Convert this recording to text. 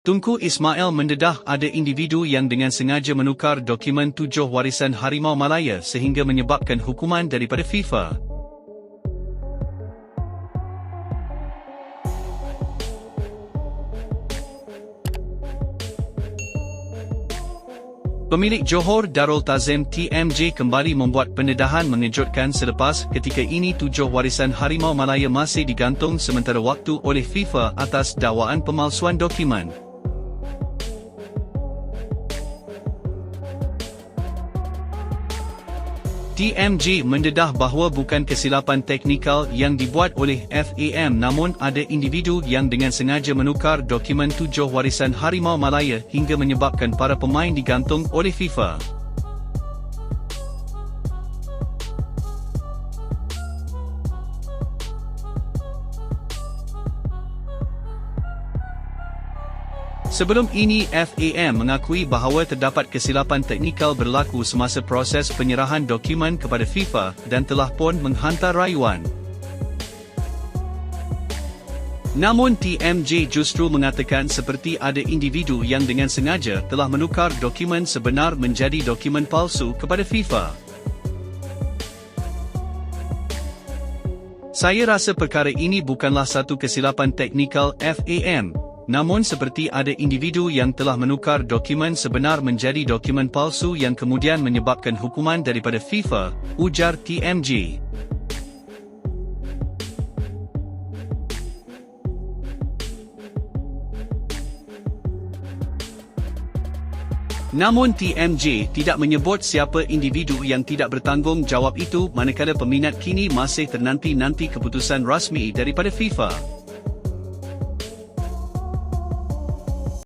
Tunku Ismail mendedah ada individu yang dengan sengaja menukar dokumen tujuh warisan Harimau Malaya sehingga menyebabkan hukuman daripada FIFA. Pemilik Johor Darul Tazim TMJ kembali membuat pendedahan mengejutkan selepas ketika ini tujuh warisan Harimau Malaya masih digantung sementara waktu oleh FIFA atas dakwaan pemalsuan dokumen. TMG mendedah bahawa bukan kesilapan teknikal yang dibuat oleh FAM namun ada individu yang dengan sengaja menukar dokumen tujuh warisan Harimau Malaya hingga menyebabkan para pemain digantung oleh FIFA. Sebelum ini FAM mengakui bahawa terdapat kesilapan teknikal berlaku semasa proses penyerahan dokumen kepada FIFA dan telah pun menghantar rayuan. Namun TMJ justru mengatakan seperti ada individu yang dengan sengaja telah menukar dokumen sebenar menjadi dokumen palsu kepada FIFA. Saya rasa perkara ini bukanlah satu kesilapan teknikal FAM, Namun seperti ada individu yang telah menukar dokumen sebenar menjadi dokumen palsu yang kemudian menyebabkan hukuman daripada FIFA, ujar TMG. Namun TMJ tidak menyebut siapa individu yang tidak bertanggung jawab itu manakala peminat kini masih ternanti-nanti keputusan rasmi daripada FIFA.